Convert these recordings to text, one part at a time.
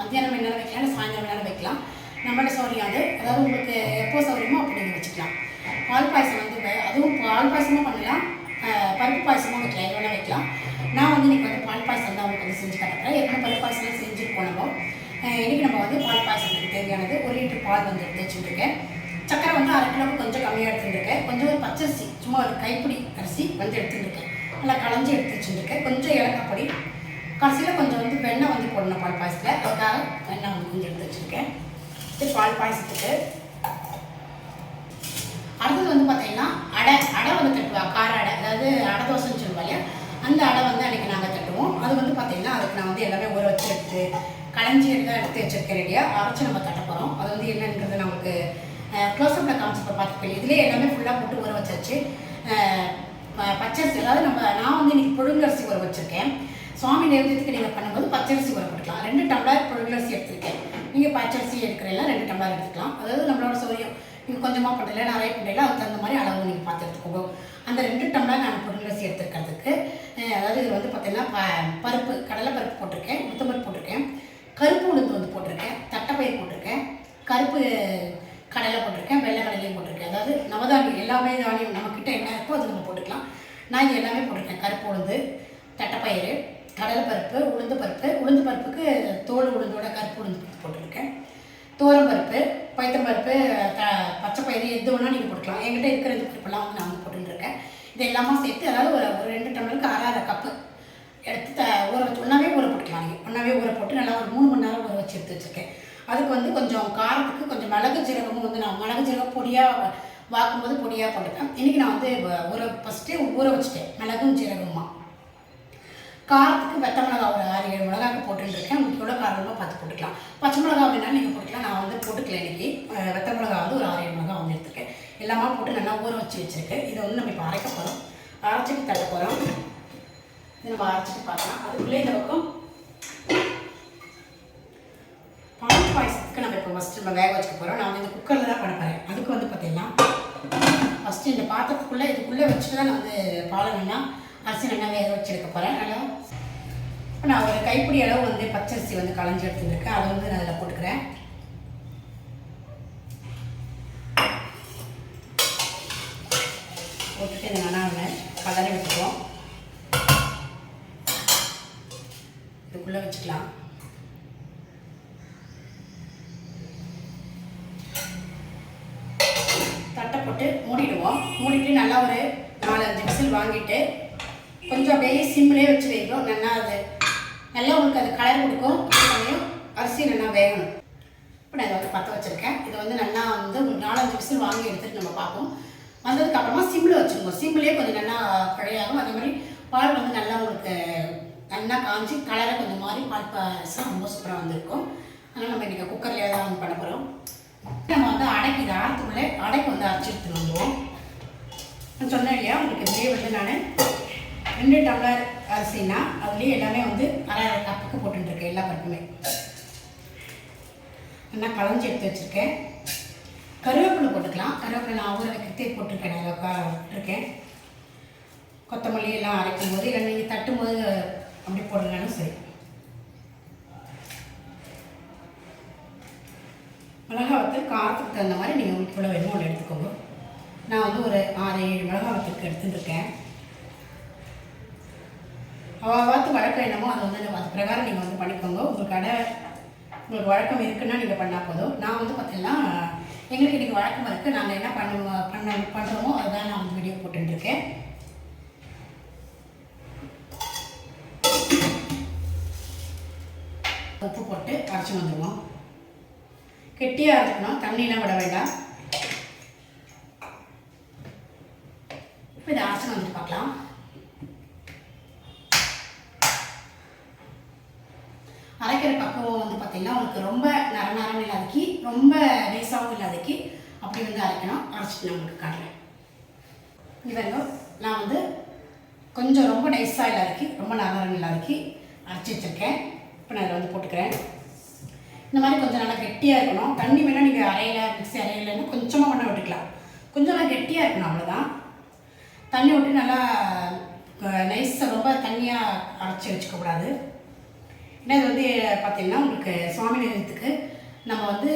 மத்தியானம் வேணாலும் வைக்கலாம் இல்லை சாயந்தரம் வேணாலும் வைக்கலாம் நம்மளோட சௌரியம் அது அதாவது உங்களுக்கு எப்போ சௌரியமோ அப்போ நீங்கள் வச்சுக்கலாம். பால் பாயசம் வந்து அதுவும் பால் பாயசமும் பண்ணலாம். பருப்பு பாயசமும் வைக்கலாம் எது வேணால் வைக்கலாம். நான் வந்து இன்னைக்கு வந்து பால் பாயசம் தான் உங்களுக்கு வந்து செஞ்சு காட்டுறேன் எப்போ பருப்பு பாயசம்லாம் செஞ்சுருக்கோம் நம்ம இன்றைக்கி நம்ம வந்து பால் பாயசத்துக்கு தேவையானது ஒரு லிட்டர் பால் வந்து எடுத்து வச்சுருக்கேன் சக்கரை வந்து அரை கிலோ கொஞ்சம் கம்மியாக எடுத்துருக்கேன் கொஞ்சம் ஒரு பச்சரிசி சும்மா ஒரு கைப்பிடி அரிசி வந்து எடுத்துருக்கேன் நல்லா களைஞ்சி எடுத்து வச்சுருக்கேன் கொஞ்சம் ஏலக்காய் பொடி கடைசியில் கொஞ்சம் வந்து வெண்ணெய் வந்து போடணும் பால் பாயசத்தில். அதுக்காக வெண்ணெய் வந்து கொஞ்சம் எடுத்து வச்சுருக்கேன். இது பால் பாயசத்துக்கு. அடுத்தது வந்து பார்த்தீங்கன்னா அடை அடை வந்து தட்டுவா கார அடை அதாவது அடை தோசைன்னு சொல்லுவா இல்லையா? அந்த அடை வந்து அன்றைக்கி நாங்கள் தட்டுவோம். அது வந்து பார்த்தீங்கன்னா அதுக்கு நான் வந்து எல்லாமே ஊற வச்சு எடுத்து களைஞ்சி எடுத்து எடுத்து வச்சுருக்கேன் ரெடியாக அரைச்சி நம்ம தட்ட போகிறோம் அது வந்து என்னன்றது நமக்கு க்ளோஸ்அப்பில் காமிச்சப்போ பார்த்துக்கலாம் இதுலேயே எல்லாமே ஃபுல்லாக போட்டு ஊற வச்சாச்சு. பச்சரிசி அதாவது நம்ம நான் வந்து இன்னைக்கு புழுங்கரிசி ஊற வச்சுருக்கேன். சுவாமி நேரத்துக்கு நீங்கள் பண்ணும்போது பச்சரிசி உரம் போட்டுக்கலாம். ரெண்டு டம்ளர் புழுங்கரிசி எடுத்துருக்கேன். நீங்கள் பச்சரிசி எடுக்கிறீங்களா ரெண்டு டம்ளர் எடுத்துக்கலாம். அதாவது நம்மளோட சௌரியம் நீங்கள் கொஞ்சமாக பண்ணல நிறைய பண்ணல அதுக்கு தகுந்த மாதிரி அளவு நீங்கள் பார்த்து எடுத்துக்கோங்க அந்த ரெண்டு டம்ளர் நான் புழுங்கரிசி எடுத்துருக்கிறதுக்கு அதாவது இது வந்து பார்த்தீங்கன்னா ப- பருப்பு கடலை பருப்பு போட்டிருக்கேன் முத்தம்பருப்பு போட்டிருக்கேன் கருப்பு உளுந்து வந்து போட்டிருக்கேன் தட்டைப்பயிர் போட்டிருக்கேன் கருப்பு கடலை போட்டிருக்கேன் வெள்ளை கடலையும் போட்டிருக்கேன். அதாவது நவதானியம் எல்லாமே தானியம் நம்மக்கிட்ட என்ன இருக்கோ அது நம்ம போட்டுக்கலாம். நான் இது எல்லாமே போட்டிருக்கேன். கருப்பு உளுந்து தட்டைப்பயிறு கடலை பருப்பு உளுந்து பருப்பு உளுந்து பருப்புக்கு தோல் உளுந்தோட கருப்பு உளுந்து போட்டிருக்கேன். தோரம் பருப்பு பைத்தம் பருப்பு த பச்சை பயிறு எது வேணால் நீங்கள் போட்டுக்கலாம். என்கிட்ட இருக்கிற இது பருப்பெல்லாம் வந்து நான் வந்து போட்டுருக்கேன் இது எல்லாமே சேர்த்து அதாவது ஒரு ஒரு ரெண்டு டம்ளருக்கு அரை அரை கப்பு எடுத்து த ஊற வச்சு ஒன்றாவே ஊற போட்டுக்கலாம் நீங்கள் ஒன்றாவே ஊற போட்டு நல்லா ஒரு மூணு மணி நேரம் ஊற வச்சு எடுத்து வச்சுருக்கேன். அதுக்கு வந்து கொஞ்சம் காரத்துக்கு கொஞ்சம் மிளகு ஜீரகமும் வந்து நான் மிளகு ஜீரகம் பொடியாக வாக்கும்போது பொடியாக போட்டுப்பேன். இன்றைக்கி நான் வந்து ஊற ஃபஸ்ட்டே ஊற வச்சுட்டேன் மிளகும் ஜீரகமாக காரத்துக்கு வெத்த மிளகா ஒரு ஆறு ஏழு மிளகாக்கு போட்டுருக்கேன் உங்களுக்கு எவ்வளோ காரமாக பார்த்து போட்டுக்கலாம். பச்சை மிளகா அப்படின்னா நீங்கள் போட்டுக்கலாம். நான் வந்து போட்டுக்கல இன்னைக்கு. வெத்தை வெத்த மிளகா வந்து ஒரு ஆறு ஏழு மிளகா வந்து எடுத்துருக்கேன். எல்லாமே போட்டு நல்லா ஊற வச்சு வச்சுருக்கேன் இதை வந்து நம்ம இப்போ அரைக்க போகிறோம் அரைச்சிட்டு தட்ட போகிறோம் இதை நம்ம அரைச்சிட்டு பார்க்கலாம். அதுக்குள்ளே இந்த பக்கம் பால் பாயசத்துக்கு நம்ம இப்போ ஃபஸ்ட்டு நம்ம வேக வச்சுக்க போகிறோம் நான் வந்து இந்த குக்கரில் தான் பண்ண போகிறேன் அதுக்கு வந்து பார்த்தீங்கன்னா ஃபஸ்ட்டு இந்த பாத்திரத்துக்குள்ளே இதுக்குள்ளே வச்சுட்டு தான் நான் வந்து பாலை வேணால் அரிசி நல்லா வேக வச்சு எடுக்க போகிறேன் நல்லா இப்போ நான் ஒரு கைப்பிடி அளவு வந்து பச்சரிசி வந்து களைஞ்சி எடுத்துருக்கேன் அதை வந்து நான் அதில் போட்டுக்கிறேன். போட்டுட்டு இந்த நல்லா கலரி விட்டுக்குவோம். இதுக்குள்ளே வச்சுக்கலாம். தட்டை போட்டு மூடிடுவோம். மூடிட்டு நல்லா ஒரு நாலஞ்சு விசில் வாங்கிட்டு கொஞ்சம் அப்படியே சிம்லேயே வச்சு வைக்கணும் நல்லா அது நல்லா உங்களுக்கு அது கலர் கொடுக்கும். அதே அரிசி நல்லா வேகணும். இப்போ நான் இதை வந்து பற்ற வச்சுருக்கேன். இதை வந்து நல்லா வந்து ஒரு நாலஞ்சு விசில் வாங்கி எடுத்துகிட்டு நம்ம பார்ப்போம். வந்ததுக்கப்புறமா சிம்மில் வச்சுருக்கோம் சிம்லேயே கொஞ்சம் நல்லா பழையாகும். அதே மாதிரி பால் வந்து நல்லா உங்களுக்கு நல்லா காஞ்சி கலரை கொஞ்சம் மாறி பால் பாயசம் ரொம்ப சூப்பராக வந்திருக்கும். அதனால் நம்ம இன்றைக்கி குக்கர்லேயே தான் வந்து பண்ண போகிறோம் நம்ம வந்து அடைக்கு இது ஆற்றுக்குள்ளே அடைக்கு வந்து அரைச்சி எடுத்துட்டு வந்துடுவோம் நான் சொன்னேன் இல்லையா? உங்களுக்கு இப்படியே வந்து நான் ரெண்டு டம்ளர் அரிசினா அதுலேயும் எல்லாமே வந்து அரை கப்புக்கு போட்டுருக்கேன் எல்லா பருப்புமே. நல்லா களைஞ்சி எடுத்து வச்சுருக்கேன். கருவேப்பிலை போட்டுக்கலாம். கருவேப்பிலை நான் ஊற வைக்கிறதே போட்டிருக்கேன் நான் போட்டிருக்கேன். கொத்தமல்லி எல்லாம் அரைக்கும் போது இல்லை நீங்கள் தட்டும் போது அப்படி போடலனாலும் சரி. மிளகா வத்தல் காரத்துக்கு தகுந்த மாதிரி நீங்கள் உங்களுக்கு இவ்வளோ வேணுமோ ஒன்று எடுத்துக்கோங்க. நான் வந்து ஒரு ஆறு ஏழு மிளகா வத்தலுக்கு எடுத்துட்டுருக்கேன். அவாத்து வழக்கம் என்னமோ அதை வந்து அது பிரகாரம் நீங்கள் வந்து பண்ணிக்கோங்க. உங்களுக்கு கடை உங்களுக்கு வழக்கம் இருக்குன்னா நீங்கள் பண்ணால் போதும். நான் வந்து பார்த்தீங்கன்னா எங்களுக்கு இன்றைக்கி வழக்கம் இருக்குது நாங்கள் என்ன பண்ணுவோம் பண்ண பண்ணுறோமோ அதுதான் நான் வந்து வீடியோ போட்டுருக்கேன் உப்பு போட்டு அரைச்சி வந்துடுவோம் கெட்டியாக இருக்கணும். தண்ணியெலாம் விட வேண்டாம். இப்போ இதை அரைச்சி வந்து பார்க்கலாம். அரைக்கிற பக்குவம் வந்து பார்த்திங்கன்னா உங்களுக்கு ரொம்ப நர நரம் இல்லாதக்கி ரொம்ப லேசாகவும் இல்லாதக்கி அப்படி வந்து அரைக்கணும். அரைச்சிட்டு நான் உங்களுக்கு காட்டுறேன். இவங்க நான் வந்து கொஞ்சம் ரொம்ப நைஸாக இல்லாதக்கி ரொம்ப நர நரம் இல்லாதக்கி அரைச்சி வச்சுருக்கேன். இப்போ நான் இதில் வந்து போட்டுக்கிறேன். இந்த மாதிரி கொஞ்சம் நல்லா கெட்டியாக இருக்கணும். தண்ணி வேணால் நீங்கள் அரையில மிக்ஸி அரையிலன்னு கொஞ்சமாக வேணால் விட்டுக்கலாம். கொஞ்சம் நல்லா கெட்டியாக இருக்கணும் அவ்வளோதான் தண்ணி விட்டு நல்லா நைஸாக ரொம்ப தண்ணியாக அரைச்சி வச்சுக்கக்கூடாது. ஏன்னா இது வந்து பார்த்தீங்கன்னா உங்களுக்கு சுவாமி நிலையத்துக்கு நம்ம வந்து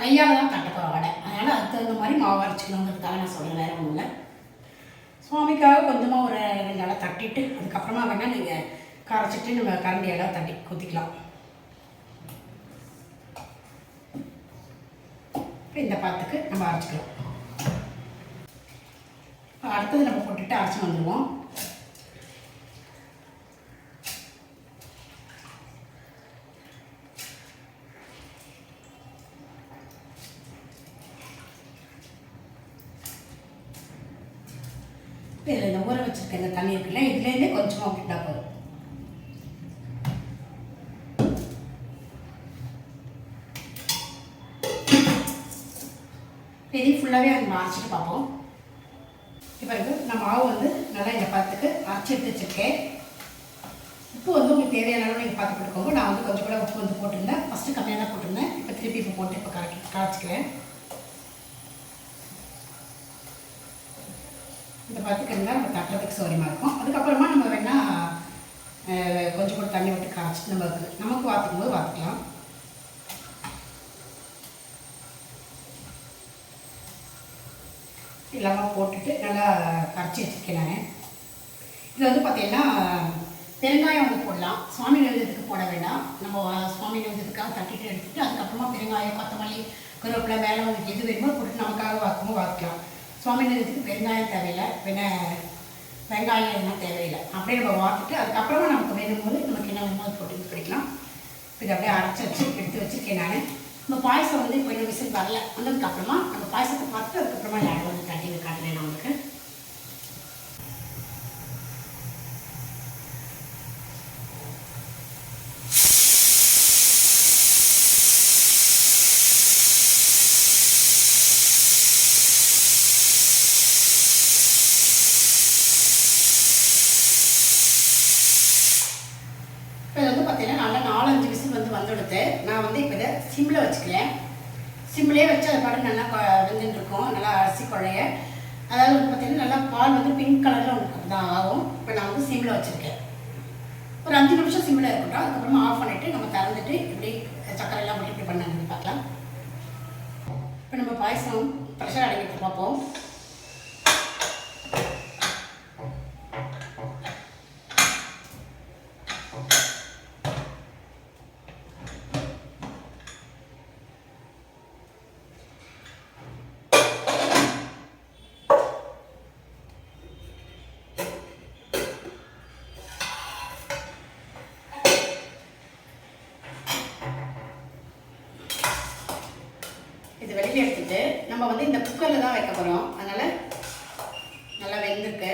கையால் தான் தட்ட போகிற வடை. அதனால் அதுக்கு தகுந்த மாதிரி மாவு அரைச்சிக்கணுங்கிறதுக்காக நான் சொல்கிறேன் வேறு ஒன்றும் இல்லை. சுவாமிக்காக கொஞ்சமாக ஒரு ரெண்டு நாளாக தட்டிட்டு அதுக்கப்புறமா வேணால் நீங்கள் கரைச்சிட்டு நம்ம கரண்டியெல்லாம் தட்டி குத்திக்கலாம் இப்போ இந்த பாத்துக்கு நம்ம அரைச்சிக்கலாம். அடுத்தது நம்ம போட்டுட்டு அரைச்சி வந்துடுவோம் இதில் இந்த ஊற வச்சிருக்க இந்த தண்ணி இருக்குல்ல இதுலேருந்தே கொஞ்சமாக விட்டா போதும் இதையும் ஃபுல்லாகவே நம்ம அரைச்சிட்டு பார்ப்போம். இப்போ இருக்கு நான் மாவு வந்து நல்லா இந்த பத்துக்கு அரைச்சி எடுத்து வச்சுருக்கேன் உப்பு வந்து உங்களுக்கு தேவையான அளவு நீங்கள் பார்த்து போட்டுக்கோங்க நான் வந்து கொஞ்சம் கூட உப்பு வந்து போட்டிருந்தேன். ஃபஸ்ட்டு கம்மியாக தான் போட்டிருந்தேன். இப்போ திருப்பி இப்போ போட்டு இப்போ கரைக்கி கரைச்சிக்கிறேன் இந்த பத்துக்கு நம்ம தட்டுறதுக்கு சௌரியமாக இருக்கும். அதுக்கப்புறமா நம்ம வேணால் கொஞ்சம் கூட தண்ணி விட்டு கரைச்சிட்டு நம்ம நமக்கு வாத்துக்கும் போது வாத்துக்கலாம். எல்லாமே போட்டுட்டு நல்லா கரைச்சி வச்சுருக்கேன் நான். இது வந்து பார்த்திங்கன்னா பெருங்காயம் வந்து போடலாம். சுவாமி நைவேத்தியத்துக்கு போட வேண்டாம். நம்ம சுவாமி நைவேத்தியத்துக்காக தட்டிட்டு எடுத்துகிட்டு அதுக்கப்புறமா பெருங்காயம் கொத்தமல்லி கருவேப்பிலை மேலே வந்து எது வேணுமோ போட்டு நமக்காக வாக்குமோ வாக்கலாம் சுவாமி நைவேத்தியத்துக்கு பெருங்காயம் தேவையில்லை. வேணா வெங்காயம் எல்லாம் தேவையில்லை. அப்படியே நம்ம வாக்கிட்டு அதுக்கப்புறமா நமக்கு வேணும் போது நமக்கு என்ன வேணுமோ அது போட்டு இது பண்ணிக்கலாம். இதை அப்படியே அரைச்சி வச்சு எடுத்து வச்சுருக்கேன் நான். நம்ம பாயசம் வந்து இப்போ இன்னும் விசில் வரல. வந்ததுக்கு அப்புறமா நம்ம பாயசத்தை பார்த்துட்டு அதுக்கப்புறமா யாரும் வந்து கட்டி காட்டுறேன் நான் உங்களுக்கு இப்போ இது வந்து பார்த்தீங்கன்னா நல்லா நாலஞ்சு விசில் வந்து வந்துடுது நான் வந்து இப்போ இதை சிம்மில் வச்சுக்கிறேன் சிம்மிலே வச்சு அது படம் நல்லா வெந்துட்டு இருக்கும் நல்லா அரிசி குழைய அதாவது வந்து பார்த்தீங்கன்னா நல்லா பால் வந்து பிங்க் கலரில் உங்களுக்கு தான் ஆகும். இப்போ நான் வந்து சிம்மில் வச்சுருக்கேன். ஒரு அஞ்சு நிமிஷம் சிம்மில் இருக்கட்டும். அதுக்கப்புறமா ஆஃப் பண்ணிவிட்டு நம்ம திறந்துட்டு இப்படி சக்கரை எல்லாம் போட்டு இப்படி பண்ணாங்கன்னு பார்க்கலாம் இப்போ நம்ம பாயசம் ப்ரெஷர் அடங்கிட்டு பார்ப்போம். இது வெளியில் எடுத்துட்டு நம்ம வந்து இந்த குக்கரில் தான் வைக்க போகிறோம் அதனால் நல்லா வெந்திருக்கு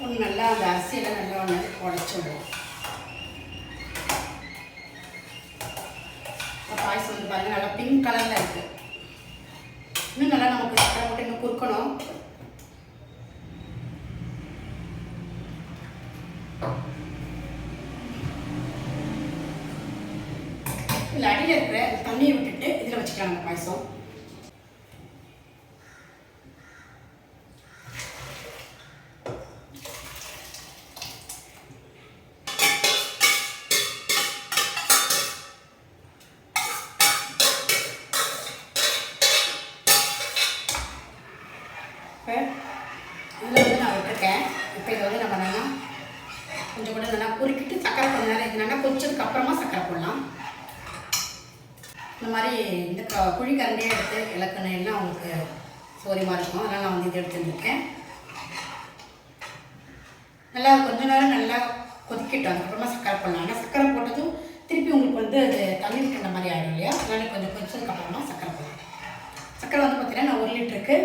ஒன்று நல்லா அந்த அரிசியெல்லாம் நல்லா ஒன்று உடச்சி விடுவோம் இந்த பாயசம் வந்து பாருங்கள் நல்லா பிங்க் கலரில் இருக்குது இன்னும் நல்லா நமக்கு சக்கரை போட்டு இன்னும் குறுக்கணும் இதில் அடியில் இருக்கிற தண்ணியை விட்டுட்டு இதில் வச்சுக்கலாம் அந்த பாயசம் இப்போ இதில் வந்து நான் விட்டுருக்கேன் இப்போ இதை வந்து நம்ம நல்லா கொஞ்சம் கூட நல்லா குறுக்கிட்டு சக்கரை கொஞ்ச நேரம் இது நல்லா கொச்சதுக்கு அப்புறமா சக்கரை போடலாம் இந்த மாதிரி இந்த க குழி கரண்டியே எடுத்து இலக்கணம் எல்லாம் உங்களுக்கு சோரியமாக இருக்கும். அதனால் நான் வந்து இதை எடுத்துருக்கேன் நல்லா கொஞ்ச நேரம் நல்லா கொதிக்கட்டும். அதுக்கப்புறமா சர்க்கரை போடலாம். ஆனால் சக்கரை போட்டதும் திருப்பி உங்களுக்கு வந்து அது தண்ணி விட்டுற மாதிரி ஆகிடும் இல்லையா? அதனால் கொஞ்சம் கொதிச்சதுக்கு சர்க்கரை சக்கரை போடலாம். சர்க்கரை வந்து பார்த்திங்கன்னா நான் ஒரு லிட்டருக்கு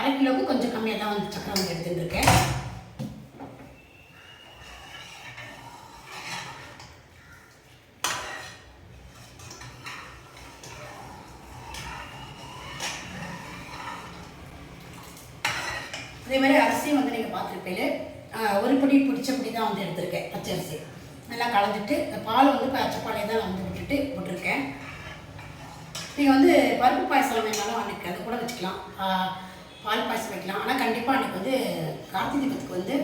அரை கிலோவுக்கு கொஞ்சம் கம்மியாக தான் வந்து சக்கரை வந்து எடுத்துருக்கேன் அதே மாதிரி அரிசியும் வந்து நீங்கள் பார்த்துருப்பீங்க ஒரு பொடி பிடிச்ச பொடி தான் வந்து எடுத்திருக்கேன் பச்சை அரிசி நல்லா கலந்துட்டு இந்த பால் வந்து பச்சை பாலை தான் வந்து விட்டுட்டு போட்டிருக்கேன் நீங்கள் வந்து பருப்பு பாயசம் வேணாலும் அன்றைக்கி அது கூட வச்சுக்கலாம். பால் பாயசம் வைக்கலாம். ஆனால் கண்டிப்பாக அன்றைக்கி வந்து கார்த்திகை தீபத்துக்கு வந்து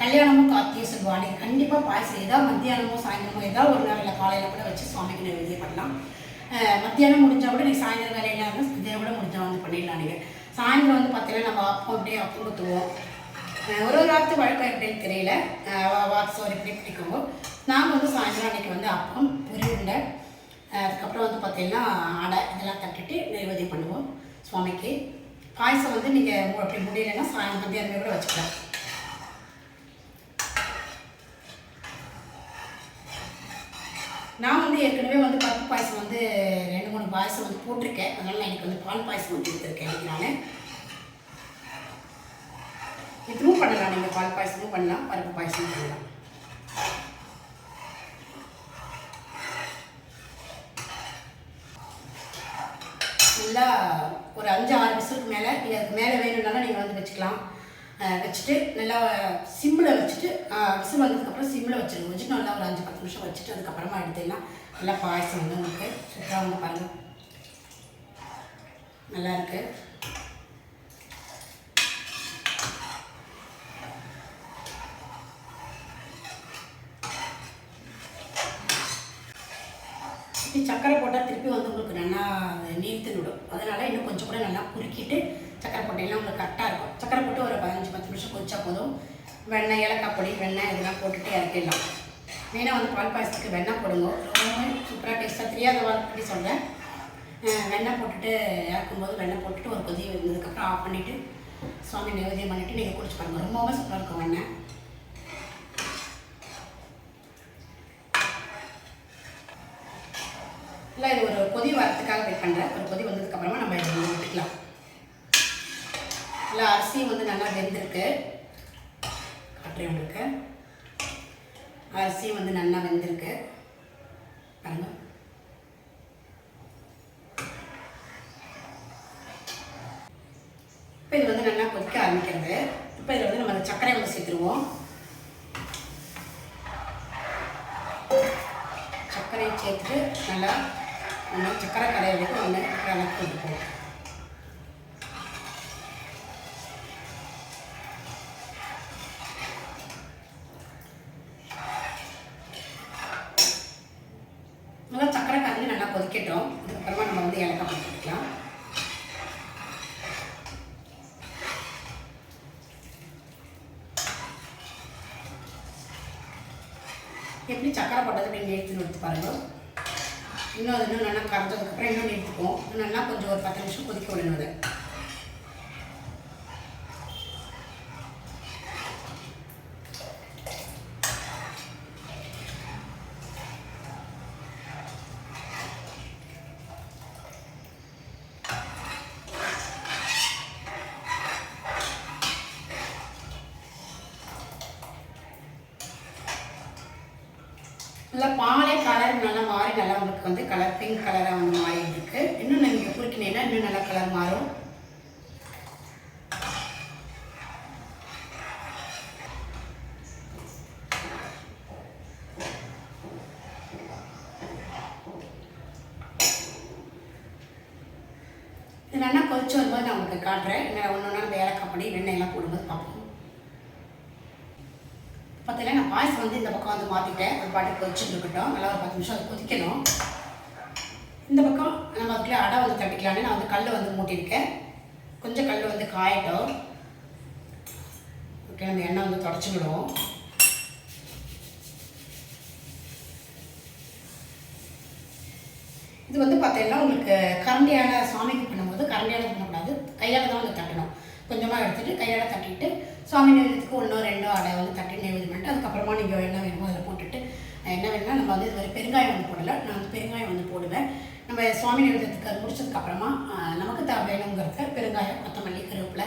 கல்யாணமும் கார்த்தியும் சொல்லுவோம் அன்றைக்கி கண்டிப்பாக பாயசம் ஏதாவது மத்தியானமோ சாயந்தரமோ ஏதாவது ஒரு நேரம் காலையில் கூட வச்சு சுவாமிக்கு நைவேத்தியம் பண்ணலாம். மத்தியானம் முடிஞ்சால் கூட நீங்கள் சாயந்தரம் வேலையில் இருந்தால் மத்தியானம் கூட முடிஞ்சால் வந்து பண்ணிடலாம் நீங்கள் சாயந்தரம் வந்து பார்த்தீங்கன்னா நம்ம அப்போ அப்படியே அப்பம் ஊற்றுவோம் ஒரு ஒரு வாரத்து வழக்கம் எப்படின்னு தெரியல. வாட்ஸ்அப் எப்படி பிடிக்குமோ நாங்கள் வந்து சாயந்தரம் அன்றைக்கி வந்து அப்பம் பொரி உருண்டை அதுக்கப்புறம் வந்து பார்த்தீங்கன்னா அடை இதெல்லாம் தட்டிட்டு நைவேத்தியம் பண்ணுவோம் சுவாமிக்கு. பாயசம் வந்து நீங்கள் அப்படி முடியலைன்னா சாயம் மத்தியானமே கூட வச்சுக்கலாம். நான் வந்து ஏற்கனவே வந்து பருப்பு பாயசம் வந்து ரெண்டு மூணு பாயசம் வந்து போட்டிருக்கேன். அதனால் நான் எனக்கு வந்து பால் பாயசம் வந்து எடுத்திருக்கேன் இன்னைக்கு நான். இதுவும் பண்ணலாம். நீங்கள் பால் பாயசமும் பண்ணலாம் பருப்பு பாயசமும் பண்ணலாம் நல்லா ஒரு அஞ்சு ஆறு விசிலுக்கு மேலே நீங்கள் அதுக்கு மேலே வேணும்னாலும் நீங்கள் வந்து வச்சுக்கலாம். வச்சுட்டு நல்லா சிம்மில் வச்சுட்டு விசில் வந்ததுக்கப்புறம் சிம்மில் வச்சுருங்க. வச்சுட்டு நல்லா ஒரு அஞ்சு பத்து நிமிஷம் வச்சுட்டு அதுக்கப்புறமா எடுத்துடலாம் நல்லா பாயசம் வந்து உங்களுக்கு சூப்பராக வந்து பாருங்கள் நல்லா இருக்கு. சக்கரை போட்டால் திருப்பி வந்து உங்களுக்கு நல்லா நீர்த்து விடும். அதனால் இன்னும் கொஞ்சம் கூட நல்லா குறுக்கிட்டு சக்கரை போட்டீங்கன்னா உங்களுக்கு கரெக்டாக இருக்கும். சக்கரை போட்டு ஒரு பதினஞ்சு பத்து நிமிஷம் கொதிச்சா போதும். வெண்ணெய் ஏலக்காய் பொடி வெண்ணெய் இதெல்லாம் போட்டுட்டு இறக்கிடலாம். மெயினாக வந்து பால் பாயசத்துக்கு வெண்ணெய் போடுங்க. ரொம்பவே சூப்பராக டேஸ்ட்டாக தெரியாத வாழ்க்கை சொல்கிறேன் வெண்ணெய் போட்டுட்டு இறக்கும்போது வெண்ணெய் போட்டுட்டு ஒரு கொதி வந்ததுக்கப்புறம் ஆஃப் பண்ணிவிட்டு சுவாமி நைவேத்தியம் பண்ணிவிட்டு நீங்கள் குடிச்சு பாருங்கள் ரொம்பவே சூப்பராக இருக்கும் வெண்ணெய். இல்லை இது ஒரு கொதி வரத்துக்காக வெயிட் பண்ணுறேன் ஒரு கொதி வந்ததுக்கப்புறமா நம்ம இதை விட்டுக்கலாம் இல்லை அரிசியும் வந்து நல்லா வெந்திருக்கு. காட்டுறேன் உங்களுக்கு. அரிசியும் வந்து நல்லா வெந்திருக்கு. பாருங்க. இப்போ இது வந்து நல்லா கொதிக்க ஆரம்பிக்கிறது. இப்போ இதில் வந்து நம்ம சர்க்கரை வந்து சேர்த்துருவோம். சர்க்கரையை சேர்த்துட்டு நல்லா நம்ம சர்க்கரை கடையை வரைக்கும் ஒன்று கலக்கி கொடுப்போம் கொதிக்கட்டும். அதுக்கப்புறமா நம்ம வந்து ஏலக்காய் போட்டுக்கலாம். எப்படி சக்கரை போட்டது அப்படின்னு எடுத்து எடுத்து பாருங்க. இன்னும் அது இன்னும் நல்லா கரைஞ்சதுக்கப்புறம் இன்னும் எடுத்துக்கும் நல்லா கொஞ்சம் ஒரு பத்து நிமிஷம் கொதிக்க விடணும் அதை. நல்லா பாலே கலர் நல்லா மாறி நல்லா உங்களுக்கு வந்து கலர் பிங்க் கலராக வந்து மாறி இருக்குது இன்னும் நீங்கள் குறுக்கினீங்கன்னா இன்னும் நல்லா கலர் மாறும் இது நல்லா கொதிச்சு வரும்போது நான் உங்களுக்கு காட்டுறேன் என்ன ஒன்று ஒன்றா நம்ம ஏலக்காய் பொடி வெண்ணெய் எல்லாம் போடும்போது பார்ப்போம் பார்த்தீங்கன்னா நான் பாயசம் வந்து இந்த பக்கம் வந்து மாற்றிட்டேன் ஒரு பாட்டுக்கு கொதிச்சுட்டு இருக்கட்டும் நல்லா ஒரு பத்து நிமிஷம் அது கொதிக்கணும். இந்த பக்கம் நம்ம அதுக்குள்ளே அடை வந்து தட்டிக்கலான்னு நான் வந்து கல் வந்து மூட்டியிருக்கேன். கொஞ்சம் கல் வந்து காயட்டும். ஓகே அந்த எண்ணெய் வந்து தொடச்சிக்கிடுவோம். இது வந்து பார்த்தீங்கன்னா உங்களுக்கு கரண்டியால் சாமிக்கு பண்ணும்போது கரண்டியால் பண்ணக்கூடாது. கையால் தான் வந்து தட்டணும். கொஞ்சமாக எடுத்துகிட்டு கையால் தட்டிட்டு சுவாமி நேரத்துக்கு ஒன்றோ ரெண்டோ அடை வந்து தட்டி நைவேத்தியம் பண்ணிட்டு அதுக்கப்புறமா நீங்கள் என்ன வேணுமோ அதில் போட்டுட்டு என்ன வேணும்னா நம்ம வந்து இது மாதிரி பெருங்காயம் வந்து போடலை நான் வந்து பெருங்காயம் வந்து போடுவேன். நம்ம சுவாமி நைவேத்தியத்துக்கு அது முடிச்சதுக்கப்புறமா நமக்கு தான் வேணுங்கிறத பெருங்காயம் கொத்தமல்லி கருவேப்பிலை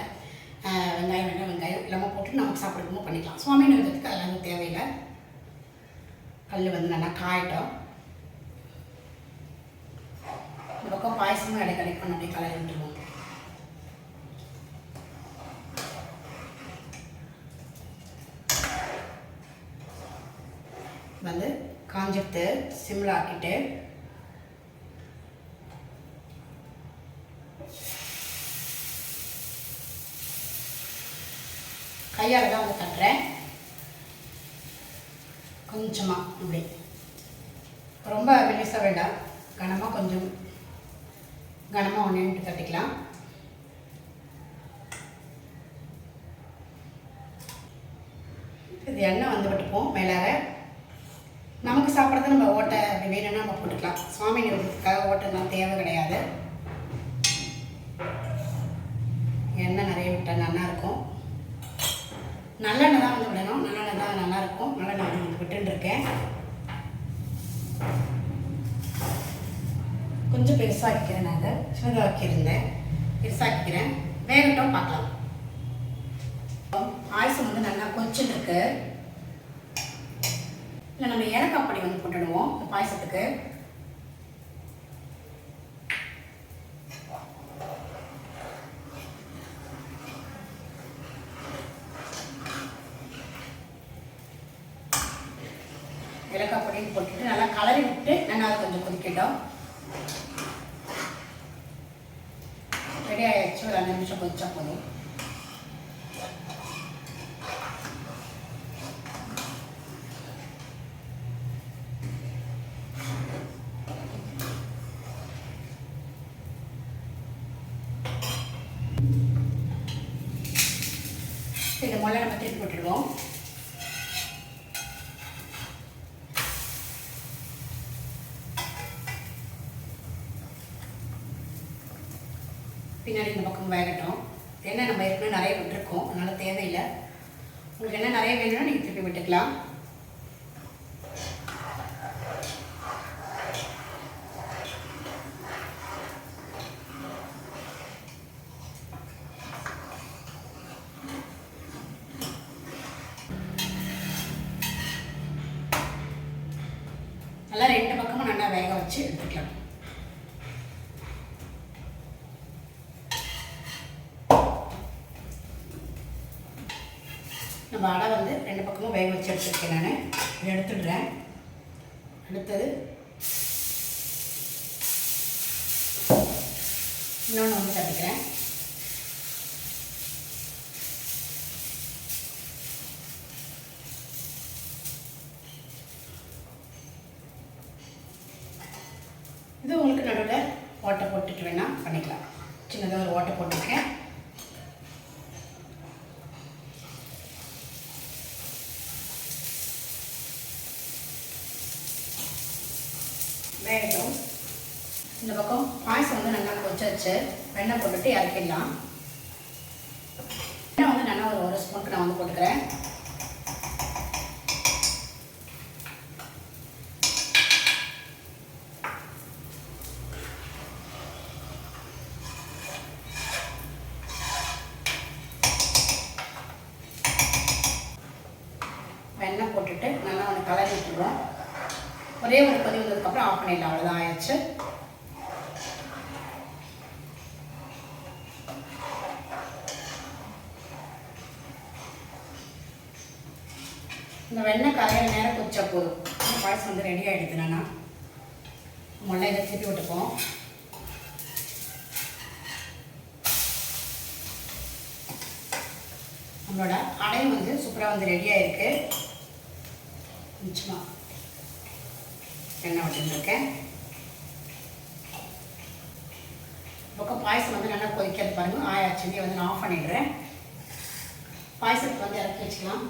ஆஹ் வெங்காயம் வேணால் வெங்காயம் எல்லாமே போட்டு நமக்கு சாப்பிடுமோ பண்ணிக்கலாம். சுவாமி நைவேத்தியத்துக்கு அதெல்லாம் தேவையில்லை. கல் வந்து நல்லா காயட்டும். இந்த பக்கம் பாயசமும் இடைக்கடைக்கும் அப்படியே கலரி விட்டுருவோம். வந்து காஞ்சிட்டு சிம்மில் ஆக்கிட்டு. கையால் தான் வந்து தட்டுறேன். கொஞ்சமாக இப்படி. ரொம்ப மெலிசாக வேண்டாம் கனமாக கொஞ்சம் கனமாக ஒன்று தட்டிக்கலாம். இது எண்ணெய் வந்து விட்டுப்போம் மேலாக சாப்பிட்றது நம்ம ஓட்டை வேணும்னா நம்ம போட்டுக்கலாம். சுவாமி நிறுவனத்துக்காக ஓட்டெல்லாம் தேவை கிடையாது. எண்ணெய் நிறைய விட்டால் நல்லா இருக்கும். நல்லெண்ணெய் தான் வந்து விடணும். நல்லெண்ணெய் தான் நல்லா இருக்கும். நல்லெண்ணெய் வந்து விட்டுன்னு இருக்கேன் கொஞ்சம் பெருசாக்கிக்கிறேன் நான். அதை சின்னதாக்கியிருந்தேன். பெருசாக்கிக்கிறேன். வேகட்டும் பார்க்கலாம். ஆயுசம் வந்து நல்லா கொஞ்சம் இருக்குது இல்லை நம்ம ஏலக்காய் பொடி வந்து போட்டுடுவோம் இந்த பாயசத்துக்கு ஏலக்காய் பொடியும் போட்டுட்டு நல்லா கலரி விட்டு நல்லா அதை கொஞ்சம் கொதிக்கட்டும் ரெடி ஆயிடுச்சு ஒரு அஞ்சு நிமிஷம் கொதிச்சா போதும் இதை முதல்ல நம்ம பின்னாடி இந்த பக்கம் வேகட்டும். எண்ணெய் நம்ம ஏற்கனவே நிறைய விட்டுருக்கோம். அதனால் தேவையில்லை. உங்களுக்கு என்ன நிறைய வேணும்னா நீங்கள் திருப்பி விட்டுக்கலாம் நல்லா ரெண்டு பக்கமும் நல்லா வேக வச்சு எடுத்துக்கலாம் நம்ம அடை வந்து ரெண்டு பக்கமும் வேக வச்சு எடுத்துருக்கேன் நான். இதை எடுத்துடுறேன். அடுத்தது இன்னொன்று வந்து தட்டிக்கிறேன் இது உங்களுக்கு நடுவில் ஓட்டை போட்டுட்டு வேணால் பண்ணிக்கலாம் சின்னதாக ஒரு ஓட்டை போட்டிருக்கேன் வேகட்டும். இந்த பக்கம் பாயசம் வந்து நல்லா கொச்சாச்சு வெண்ணெய் போட்டுட்டு இறக்கிடலாம். வெண்ணெய் வந்து நல்லா ஒரு ஒரு ஸ்பூனுக்கு நான் வந்து போட்டுக்கிறேன் வெண்ணெய் போட்டுட்டு நல்லா வந்து கலரி விட்டுருவோம் ஒரே ஒரு கொதி வந்ததுக்கப்புறம் ஆஃப் பண்ணிடலாம் அவ்வளோதான் ஆயிடுச்சு இந்த வெண்ணெய் கரையிற நேரம் கொச்சா போதும். இந்த பாயசம் வந்து ரெடி ஆகிடுது நானா. முதல்ல இதை திருப்பி விட்டுப்போம். நம்மளோட அடையும் வந்து சூப்பராக வந்து ரெடி ஆயிருக்கு. நிச்சயமாக எண்ணெய் விட்டுருக்கேன் பக்கம் பாயசம் வந்து நல்லா கொதிக்கிறது பாருங்கள் ஆயாச்சுன்னே வந்து நான் ஆஃப் பண்ணிடுறேன். பாயசத்துக்கு வந்து இறக்கி வச்சுக்கலாம்.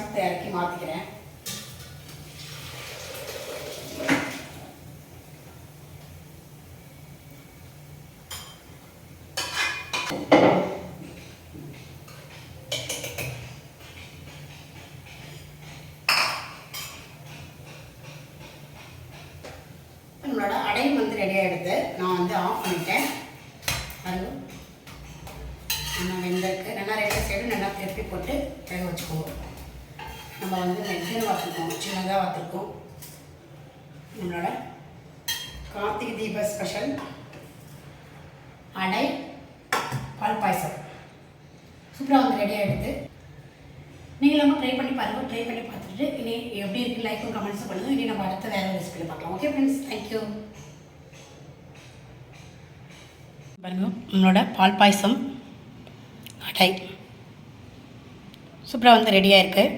பாயசத்தை இறக்கி மாற்றிக்கிறேன் நம்மளோட அடையும் வந்து ரெடி ஆகிடுது நான் வந்து ஆஃப் பண்ணிட்டேன் பாருங்க நல்லா வெந்திருக்கு நல்லா ரெண்டு சைடும் நல்லா திருப்பி போட்டு வேக வச்சுக்குவோம் நம்ம வந்து மெஜ்ஜன்னு பார்த்துருக்கோம் சின்னதாக பார்த்துருக்கோம் நம்மளோட கார்த்திகை தீப ஸ்பெஷல் அடை பால் பாயசம் சூப்பராக வந்து ரெடி ஆகிடுது நீங்களும் ட்ரை பண்ணி பாருங்கள் ட்ரை பண்ணி பார்த்துட்டு இனி எப்படி இருக்குது லைக்கும் கமெண்ட்ஸும் பண்ணுங்கள் இனி நம்ம அடுத்த வேறு ரெசிபியில் பார்க்கலாம். ஓகே ஃப்ரெண்ட்ஸ் தேங்க்யூ பாருங்க நம்மளோட பால் பாயசம் அடை சூப்பராக வந்து ரெடியாக இருக்குது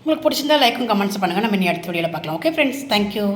உங்களுக்கு பிடிச்சிருந்தா லைக்கும் கமெண்ட்ஸ் பண்ணுங்கள் நம்ம இனி அடுத்த வீடியோவில் பார்க்கலாம். Okay friends thank you